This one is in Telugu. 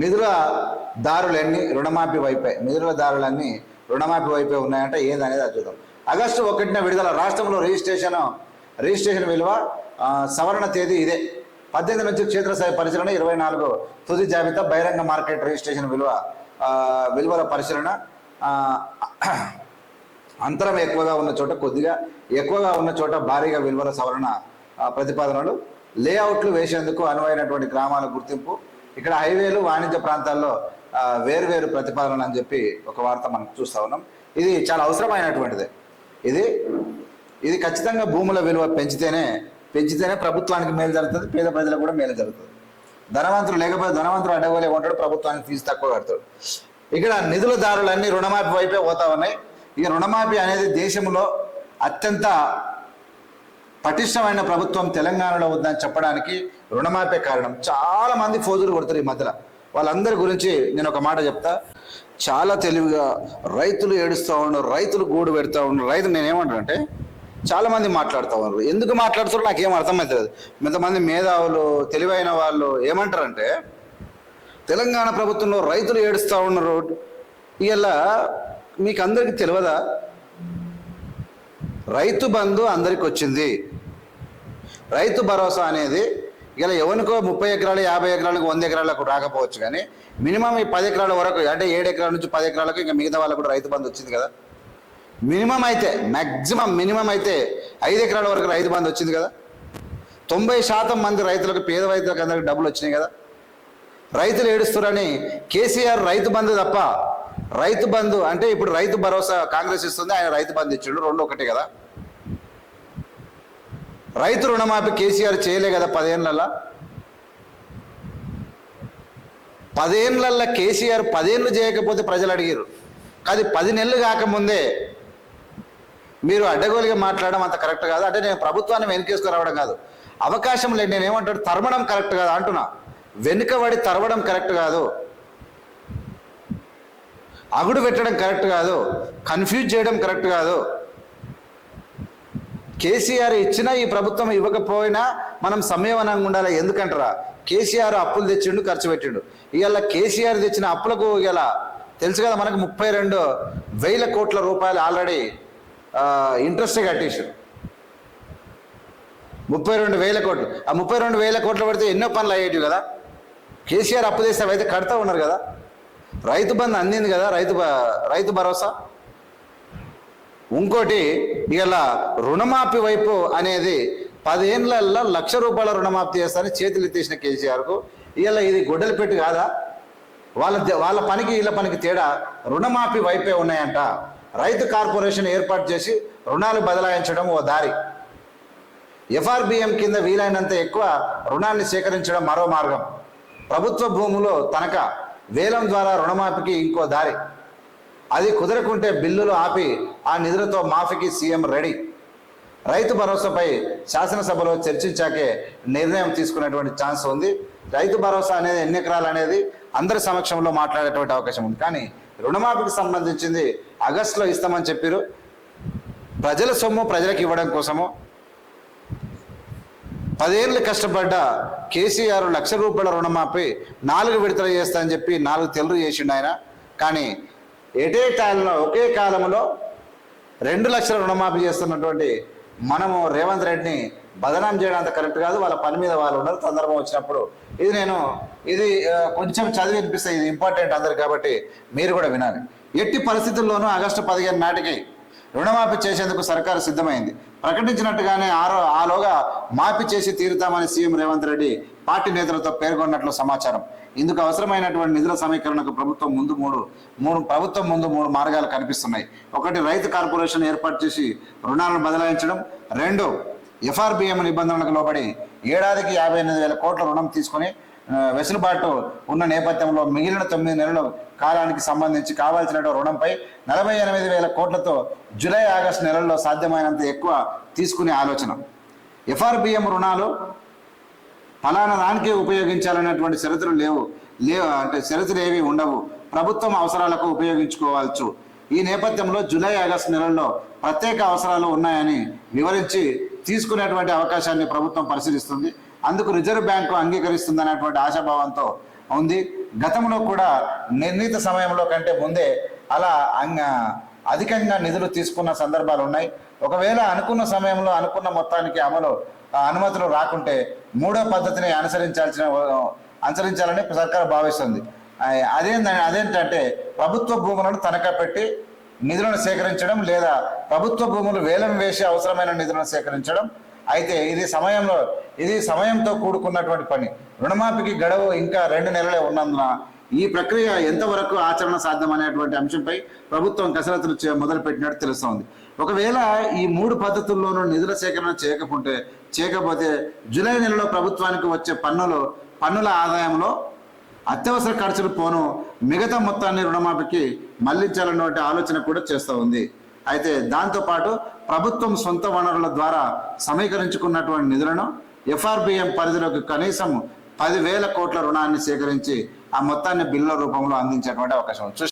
నిధుల దారులన్నీ రుణమాఫీ వైపే నిధుల దారులన్నీ రుణమాఫీ వైపే ఉన్నాయంటే. ఏందనేది అది చూద్దాం. ఆగస్టు ఒకటిన విడుదల రాష్ట్రంలో రిజిస్ట్రేషన్ రిజిస్ట్రేషన్ విలువ సవరణ తేదీ ఇదే. పద్దెనిమిది నుంచి క్షేత్రస్థాయి పరిశీలన ఇరవై నాలుగు తుది జాబితా బహిరంగ మార్కెట్ రిజిస్ట్రేషన్ విలువ విలువల పరిశీలన అంతరం ఎక్కువగా ఉన్న చోట కొద్దిగా ఎక్కువగా ఉన్న చోట భారీగా విలువల సవరణ ప్రతిపాదనలు. లేఅవుట్లు వేసేందుకు అనువైనటువంటి గ్రామాల గుర్తింపు ఇక్కడ హైవేలు వాణిజ్య ప్రాంతాల్లో వేరువేరు ప్రతిపాదనలు అని చెప్పి ఒక వార్త మనం చూస్తా ఉన్నాం. ఇది చాలా అవసరమైనటువంటిది. ఇది ఇది ఖచ్చితంగా భూముల విలువ పెంచితేనే పెంచితేనే ప్రభుత్వానికి మేలు జరుగుతుంది పేద ప్రజలకు కూడా మేలు జరుగుతుంది. ధనవంతులు లేకపోతే ధనవంతులు అడగలే ఉంటాడు ప్రభుత్వానికి ఫీజు తక్కువ కడతాడు. ఇక్కడ నిధుల దారులన్నీ రుణమాఫీ వైపే పోతా ఉన్నాయి. ఇక రుణమాఫీ అనేది దేశంలో అత్యంత పటిష్టమైన ప్రభుత్వం తెలంగాణలో ఉందని చెప్పడానికి రుణమాపే కారణం. చాలా మంది ఫోజులు కొడతారు ఈ మధ్యలో. వాళ్ళందరి గురించి నేను ఒక మాట చెప్తా. చాలా తెలివిగా రైతులు ఏడుస్తూ ఉన్నారు రైతులు గూడు పెడతా ఉన్నారు రైతులు నేనేమంటానంటే చాలా మంది మాట్లాడుతూ ఉన్నారు. ఎందుకు మాట్లాడుతారో నాకేం అర్థమవుతుంది కొంతమంది మేధావులు తెలివైన వాళ్ళు ఏమంటారంటే తెలంగాణ ప్రభుత్వంలో రైతులు ఏడుస్తూ ఉన్నారు. ఇలా మీకు అందరికీ తెలియదా? రైతు బంధు అందరికి వచ్చింది రైతు భరోసా అనేది ఇలా ఎవరికో ముప్పై ఎకరాలు యాభై ఎకరాలకు వంద ఎకరాలకు రాకపోవచ్చు కానీ మినిమం ఈ పది ఎకరాల వరకు అంటే ఏడు ఎకరాల నుంచి పది ఎకరాలకు ఇంకా మిగతా వాళ్ళకు కూడా రైతు బంధు వచ్చింది కదా. మినిమం అయితే మ్యాక్సిమం మినిమం అయితే ఐదు ఎకరాల వరకు రైతు బంధు వచ్చింది కదా. తొంభై శాతం మంది రైతులకు పేద రైతులకు అందరికి డబ్బులు వచ్చినాయి కదా. రైతులు ఏడుస్తురని కేసీఆర్ రైతు బంధు తప్ప రైతు బంధు అంటే ఇప్పుడు రైతు భరోసా కాంగ్రెస్ ఇస్తుంది ఆయన రైతు బంధు ఇచ్చిండు రెండు ఒకటే కదా? రైతు రుణమాఫీ కేసీఆర్ చేయలే కదా పదేళ్ళ పదేళ్ళల్లో కేసీఆర్ పదేళ్ళు చేయకపోతే ప్రజలు అడిగారు అది పది నెలలు కాకముందే మీరు అడ్డగోలుగా మాట్లాడడం అంత కరెక్ట్ కాదు. అంటే నేను ప్రభుత్వాన్ని వెనుకేసుకుని రావడం కాదు. అవకాశం లేదు. నేను ఏమంటాడు తరమడం కరెక్ట్ కాదు అంటున్నా. వెనుకబడి తరవడం కరెక్ట్ కాదు. అగుడు పెట్టడం కరెక్ట్ కాదు కన్ఫ్యూజ్ చేయడం కరెక్ట్ కాదు. కేసీఆర్ ఇచ్చినా ఈ ప్రభుత్వం ఇవ్వకపోయినా మనం సంయమనంగా ఉండాలి. ఎందుకంటారా? కేసీఆర్ అప్పులు తెచ్చిండు ఖర్చు పెట్టిండు. ఇవాళ కేసీఆర్ తెచ్చిన అప్పులకు ఇవాళ తెలుసు కదా మనకు ముప్పై రెండు వేల కోట్ల రూపాయలు ఆల్రెడీ ఇంట్రెస్ట్ కట్టేసారు ముప్పై రెండు వేల కోట్లు. ఆ ముప్పై రెండు వేల కోట్లు పడితే ఎన్నో పనులు అయ్యేటివి కదా. కేసీఆర్ అప్పు చేస్తే అయితే కడతా ఉన్నారు కదా. రైతు బంధు అందింది కదా రైతు బ- రైతు భరోసా? ఇంకోటి ఇలా రుణమాఫీ వైపు అనేది పదిహేనులలో లక్ష రూపాయల రుణమాఫీ చేస్తారని చేతులు ఎత్తేసిన కేసీఆర్కు. ఇలా ఇది గొడ్డలు పెట్టి కాదా? వాళ్ళ వాళ్ళ పనికి వీళ్ళ పనికి తేడా రుణమాఫీ వైపే ఉన్నాయంట. రైతు కార్పొరేషన్ ఏర్పాటు చేసి రుణాలు బదలాయించడం ఓ దారి. ఎఫ్ఆర్బిఎం కింద వీలైనంత ఎక్కువ రుణాన్ని సేకరించడం మరో మార్గం. ప్రభుత్వ భూములో తనక వేలం ద్వారా రుణమాఫీకి ఇంకో దారి. అది కుదరకుంటే బిల్లులు ఆపి ఆ నిధులతో మాఫీకి సీఎం రెడీ. రైతు భరోసాపై శాసనసభలో చర్చించాకే నిర్ణయం తీసుకునేటువంటి ఛాన్స్ ఉంది. రైతు భరోసా అనేది ఎన్ని ఎకరాలు అనేది అందరి సమక్షంలో మాట్లాడేటువంటి అవకాశం ఉంది. కానీ రుణమాఫీకి సంబంధించింది ఆగస్టులో ఇస్తామని చెప్పారు ప్రజల సొమ్ము ప్రజలకు ఇవ్వడం కోసము పదేళ్ళు కష్టపడ్డ కేసీఆర్ లక్ష రూపాయల రుణమాఫీ నాలుగు విడతలు చేస్తా అని చెప్పి నాలుగు తెల్లు చేసిండు ఆయన. కానీ ఎటే కాలంలో ఒకే కాలంలో రెండు లక్షల రుణమాఫీ చేస్తున్నటువంటి మనము రేవంత్ రెడ్డిని బదనాం చేయడం అంత కరెక్ట్ కాదు వాళ్ళ పని మీద వాళ్ళు ఉండరు సందర్భం వచ్చినప్పుడు ఇది నేను ఇది కొంచెం చదివి వినిపిస్తే ఇది ఇంపార్టెంట్ అందరు కాబట్టి మీరు కూడా వినాలి. ఎట్టి పరిస్థితుల్లోనూ ఆగస్టు పదిహేను నాటికి రుణమాఫీ చేసేందుకు సర్కారు సిద్ధమైంది. ప్రకటించినట్టుగానే ఆరో ఆలోగా మాఫీ చేసి తీరుతామని సీఎం రేవంత్ రెడ్డి పార్టీ నేతలతో పేర్కొన్నట్లు సమాచారం. ఇందుకు అవసరమైనటువంటి నిధుల సమీకరణకు ప్రభుత్వం ముందు మూడు మూడు ప్రభుత్వం ముందు మూడు మార్గాలు కనిపిస్తున్నాయి. ఒకటి రైతు కార్పొరేషన్ ఏర్పాటు చేసి రుణాలను బదలాయించడం. రెండు ఎఫ్ఆర్బిఎం నిబంధనలకు లోబడి ఏడాదికి యాభై ఎనిమిది వేల కోట్ల రుణం తీసుకొని వెసులుబాటు ఉన్న నేపథ్యంలో మిగిలిన తొమ్మిది నెలల కాలానికి సంబంధించి కావాల్సిన రుణంపై నలభై ఎనిమిది వేల కోట్లతో జూలై ఆగస్టు నెలల్లో సాధ్యమైనంత ఎక్కువ తీసుకునే ఆలోచన. ఎఫ్ఆర్బిఎం రుణాలు ఫలానా దానికి ఉపయోగించాలనేటువంటి షరతులు లేవు. లేవు అంటే షరతులు ఏవి ఉండవు. ప్రభుత్వం అవసరాలకు ఉపయోగించుకోవచ్చు ఈ నేపథ్యంలో జూలై ఆగస్టు నెలల్లో ప్రత్యేక అవసరాలు ఉన్నాయని వివరించి తీసుకునేటువంటి అవకాశాన్ని ప్రభుత్వం పరిశీలిస్తుంది. అందుకు రిజర్వ్ బ్యాంకు అంగీకరిస్తుంది అనేటువంటి ఆశాభావంతో ఉంది. గతంలో కూడా నిర్ణీత సమయంలో కంటే ముందే అలా అంగ అధికంగా నిధులు తీసుకున్న సందర్భాలు ఉన్నాయి. ఒకవేళ అనుకున్న సమయంలో అనుకున్న మొత్తానికి అమలు అనుమతులు రాకుంటే మూడో పద్ధతిని అనుసరించాల్సిన అనుసరించాలని సర్కారు భావిస్తుంది. ఆ, అదేంటంటే ప్రభుత్వ భూములను తనఖా పెట్టి నిధులను సేకరించడం లేదా ప్రభుత్వ భూములు వేలం వేసి అవసరమైన నిధులను సేకరించడం. అయితే ఇది సమయంలో ఇది సమయంతో కూడుకున్నటువంటి పని. రుణమాఫీకి గడువు ఇంకా రెండు నెలలే ఉన్నందున ఈ ప్రక్రియ ఎంతవరకు ఆచరణ సాధ్యం అనేటువంటి అంశంపై ప్రభుత్వం కసరత్తులు చే- మొదలుపెట్టినట్టు తెలుస్తోంది. ఒకవేళ ఈ మూడు పద్ధతుల్లోనూ నిధుల సేకరణ చేయకపోతే చేయకపోతే జూలై నెలలో ప్రభుత్వానికి వచ్చే పన్నులు పన్నుల ఆదాయంలో అత్యవసర ఖర్చులు పోను. మిగతా మొత్తాన్ని రుణమాఫీకి మళ్ళించాలన్నటువంటి ఆలోచన కూడా చేస్తూ ఉంది. అయితే దాంతోపాటు ప్రభుత్వం సొంత వనరుల ద్వారా సమీకరించుకున్నటువంటి నిధులను ఎఫ్ఆర్బిఎం పరిధిలోకి కనీసం పదివేల కోట్ల రుణాన్ని సేకరించి ఆ మొత్తాన్ని బిల్లుల రూపంలో అందించేటువంటి అవకాశం